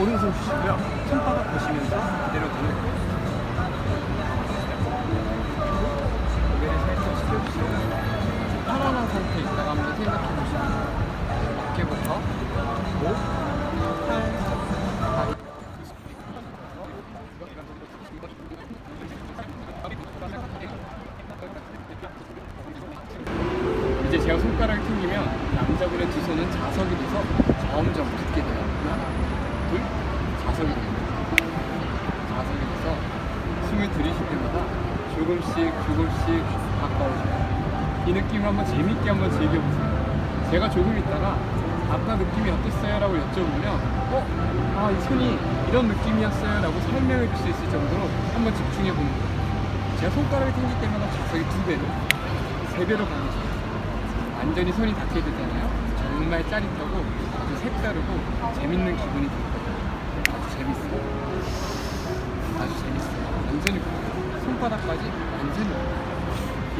오른손 주시고요. 손바닥 보시면서 그대로 눈을 고개를 살짝 숙여주시고 편안한 상태에 있다가 한번 생각해 보시면 어깨부터 목, 팔, 다리 이제 제가 손가락을 튕기면 남자분의 두 손은 자석이 돼서 점점 조금씩 조금씩 가까워져요. 이 느낌을 한번 재밌게 한번 즐겨보세요. 제가 조금 있다가 아까 느낌이 어땠어요? 라고 여쭤보면 어? 아, 이 손이 이런 느낌이었어요? 라고 설명해 줄 수 있을 정도로 한번 집중해 보는 거예요. 제가 손가락을 튕길 때마다 자석이 두 배로, 세 배로 강해져요. 완전히 손이 닿게 되잖아요. 정말 짜릿하고 아주 색다르고 재밌는 기분이 들 거예요. 아주 재밌어요. 아주 재밌어요. 완전히 붙어요. 손바닥까지 완전히.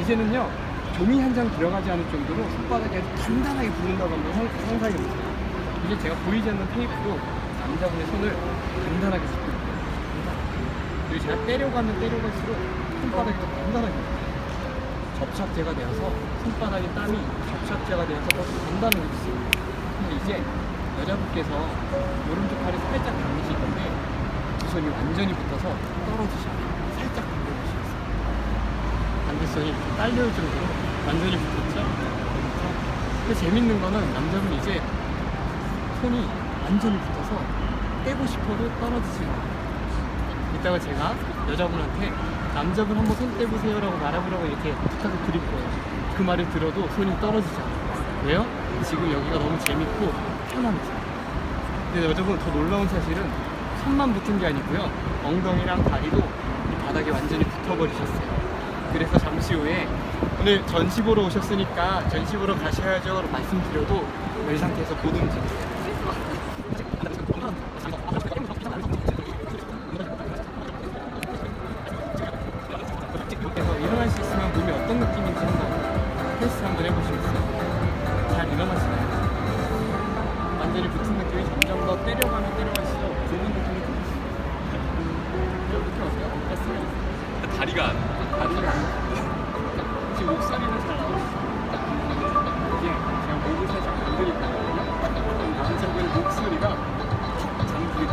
이제는요 종이 한 장 들어가지 않을 정도로 손바닥이 아주 단단하게 붙는다고 한번 상- 상상해 보세요. 이제 제가 보이지 않는 테이프로 남자분의 손을 단단하게 잡고 있어요. 그리고 제가 때려가면 때려갈수록 손바닥이 더 단단하게 붙어요. 접착제가 되어서 손바닥에 땀이 접착제가 되어서 더 단단하게 있어요. 근데 이제 여자분께서 오른쪽 팔이 살짝 당기실 건데 두 손이 완전히 붙어서 떨어지지 않아요. 살짝 당겨보시겠어요. 이렇게 딸려올 정도로 완전히 붙었죠? 근데 재밌는 거는 남자분 이제 손이 완전히 붙어서 떼고 싶어도 떨어지지 않아요. 이따가 제가 여자분한테 남자분 한번 손 떼보세요라고 말해보라고 이렇게 부탁을 드릴 거예요. 그 말을 들어도 손이 떨어지지 않아요. 왜요? 지금 여기가 너무 재밌고 편합니다. 근데 여자분 더 놀라운 사실은 손만 붙은 게 아니고요. 엉덩이랑 다리도 이 바닥에 완전히 붙어버리셨어요. 그래서 잠시 후에 오늘 전시 보러 오셨으니까 전시 보러 가셔야죠 말씀드려도 이 상태에서 못 움직여요. 그래서 일어날 수 있으면 몸이 어떤 느낌인지 한번 테스트 한번 해보시겠어요? 잘 일어나시나요? 완전히 붙은 느낌이 점점 더 때려가면 때려갈수록 드는 느낌이 들으시죠? 느낌 어때요? 어땠어요? 다리가 다리가 지금 목소리는 잘 나오시죠? 이게 제가 목을 살짝 건드릴 거거든요. 남자분의 목소리가 됩니다.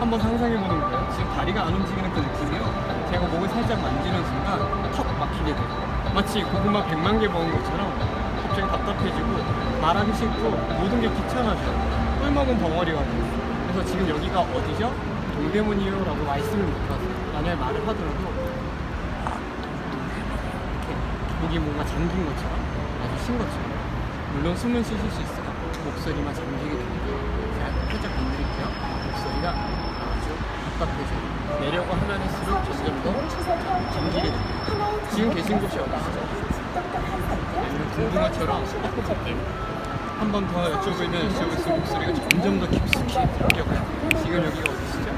한번 상상해보는 거예요. 지금 다리가 안 움직이는 그 느낌이요. 제가 목을 살짝 만지는 순간 턱 막히게 돼요. 마치 고구마 100만 개 먹은 것처럼 갑자기 답답해지고 말하기 싫고 모든 게 귀찮아져 꿀 먹은 덩어리가 돼요. 그래서 지금 여기가 어디죠? 동대문이요 라고 말씀을 못하세요. 만약에 말을 하더라도 이렇게 목이 뭔가 잠긴 것처럼 아주 쉰 것처럼 물론 숨은 쉬실 수 있어요. 목소리만 잠기게 됩니다 제가 살짝 건드릴게요. 목소리가 아주 답답해져요 내려고 하면 할수록 점점 더 잠기게 됩니다. 지금 계신 곳이 어디시죠? 아니면 궁금한처럼 한 번 더 여쭤보면 여쭤볼수록 목소리가 점점 더 깊숙이 들려가요 지금 여기가 어디시죠?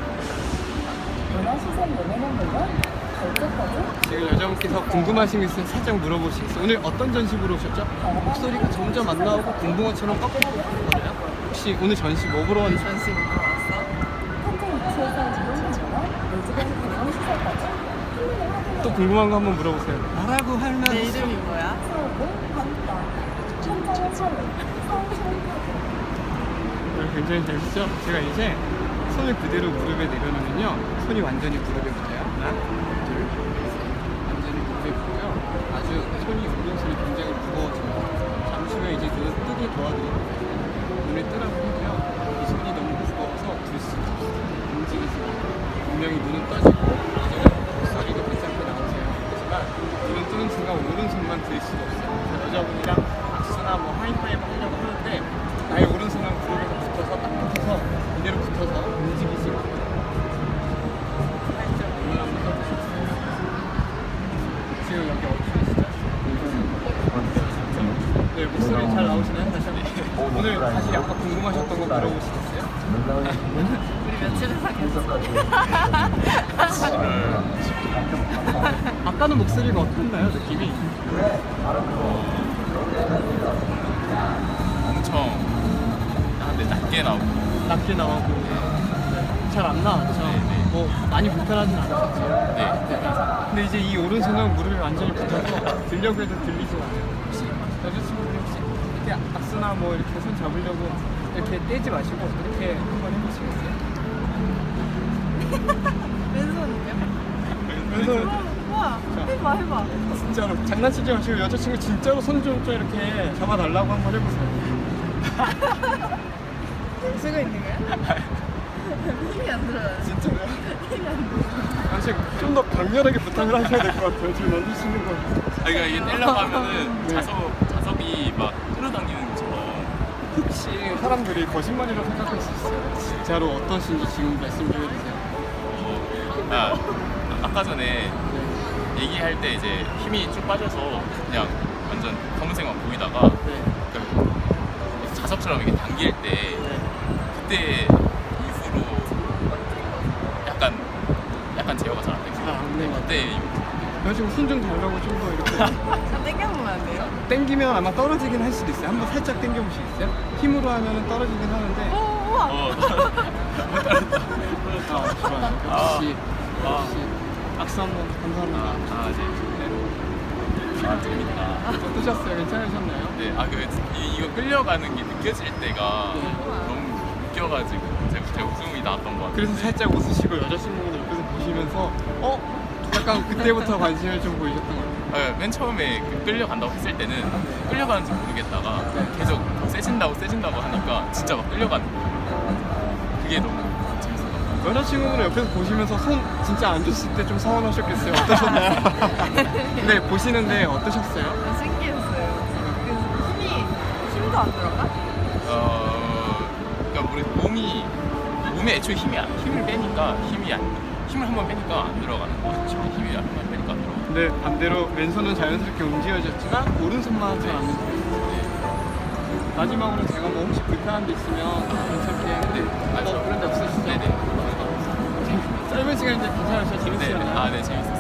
지금 여자분께서 궁금하신 게 있으면 살짝 물어보시겠어요? 오늘 어떤 전시 보러 오셨죠? 목소리가 점점 안 나오고 공붕어처럼 꺾어지고 있거든요. 혹시 오늘 전시 뭐 보러 왔는지 전시 보러 왔어? 또 궁금한 거 한번 물어보세요. 나라고 하면 내 이름이 뭐야? 한다. 현 네, 굉장히 재밌죠? 제가 이제 손을 그대로 무릎에 내려놓으면요. 손이 완전히 무릎에 붙어요. 하나, 둘, 셋. 완전히 무릎에 붙고요. 아주 손이, 오른손이 굉장히 무거워집니다. 잠시 후에 이제 눈을 뜨게 도와드릴 거예요. 눈을 뜨라고 해도요. 이 손이 너무 무거워서 들 수가 없어요. 움직이지 않아요. 분명히 눈은 떠지고, 목소리도 괜찮게 나오세요. 하지만 눈은 뜨는 순간 오른손만 들 수가 없어요. 여자분이랑 악수나 뭐 하이파이브 하려고 하는데 나의 오른손은 무릎에 붙어서 딱 붙어서 이대로 붙어서 움직이지. 살짝? 지금 여기 어디 계시죠? 네, 목소리 잘 나오시나요? 다시 한번. 오늘 사실 아까 궁금하셨던 거 물어보시겠어요? 우리 며칠 사귀었어? 아까는 목소리가 어땠나요, 느낌이? 엄청 아, 근데 낮게 나오고 낮게 나오고 잘 안 나왔죠. 네, 네. 뭐 많이 불편하진 않았었죠. 네. 근데 이제 이 오른손은 무릎이 완전히 붙어서 들려고 해도 들리지 않아요. 혹시 여자친구들 혹시 이렇게 악수나 뭐 이렇게 손 잡으려고 이렇게 떼지 마시고 이렇게 한번 해보시겠어요? 왼손은요? 왼손 우와 해봐 해봐 진짜로 장난치지 마시고 여자친구 진짜로 손 좀 좀 이렇게 잡아달라고 한번 해보세요. 쓰고 있는 거야? 힘이 안 들어요 진짜로요? 힘이 안 들어 사실 좀더 강렬하게 부탁을 하셔야 될 것 같아요. 지금 만드시는 거. 아, 그러니까 이게 떼려고 하면은 네. 자석 자석이 막 끌어당기는 것처럼. 혹시 사람들이 거짓말이라고 생각할 수 있어요. 진짜로 어떠신지 지금 말씀 좀 해주세요. 어, 아, 아까 전에 얘기할 때 이제 힘이 쭉 빠져서 그냥 완전 검은색만 보이다가 네. 그 자석처럼 이렇게 당길 때 네. 그때 이후로 약간 약간 제어가 잘 안 되고 잘안 되는 것 그때 여자친구 손좀 달라고 좀 더 이렇게 좀 땡겨보면 안 돼요? 당기면 아마 떨어지긴 할 수도 있어요. 한번 살짝 당겨보시겠어요? 힘으로 하면은 떨어지긴 하는데. 오 우와 어, 아, 좋아요. 아. 역시, 아. 역시. 악수 한 번 감사합니다. 아, 네. 아, 재밌다. 어떠셨어요? 괜찮으셨나요? 네, 아, 그, 이, 이거 끌려가는 게 느껴질 때가 네. 너무 웃겨가지고 제가, 제가 웃음이 나왔던 것 같아요. 그래서 살짝 웃으시고 여자친구분들 옆에서 보시면서 어? 약간 그때부터 관심을 좀 보이셨던 것 같아요. 아, 맨 처음에 그 끌려간다고 했을 때는 끌려가는지 모르겠다가 네. 계속 더 세진다고 세진다고 하니까 진짜 막 끌려가는 거예요. 그게 너무. 여자친구분을 옆에서 보시면서 손 진짜 안 줬을 때 좀 서운하셨겠어요. 어떠셨나요? 네, 보시는데 어떠셨어요? 신기했어요 그 힘이 힘도 안 들어가? 어, 그러니까 우리 몸이 몸에 애초에 힘이 안, 힘을 빼니까 힘이 안 힘을 한번 빼니까 안 들어가는 거 같죠. 힘이 한번 빼니까 안 들어가. 네, 반대로 왼손은 자연스럽게 움직여졌지만 오른손만 좀안 움직여졌어요. 마지막으로 제가 뭐 혹시 불편한 데 있으면 괜찮게 네, 뭐 맞아요. 그런 데 없으시죠? 네네. 짧은 시간인데 괜찮으셔 네, 재밌으셨나요? 아, 네, 재밌었어요.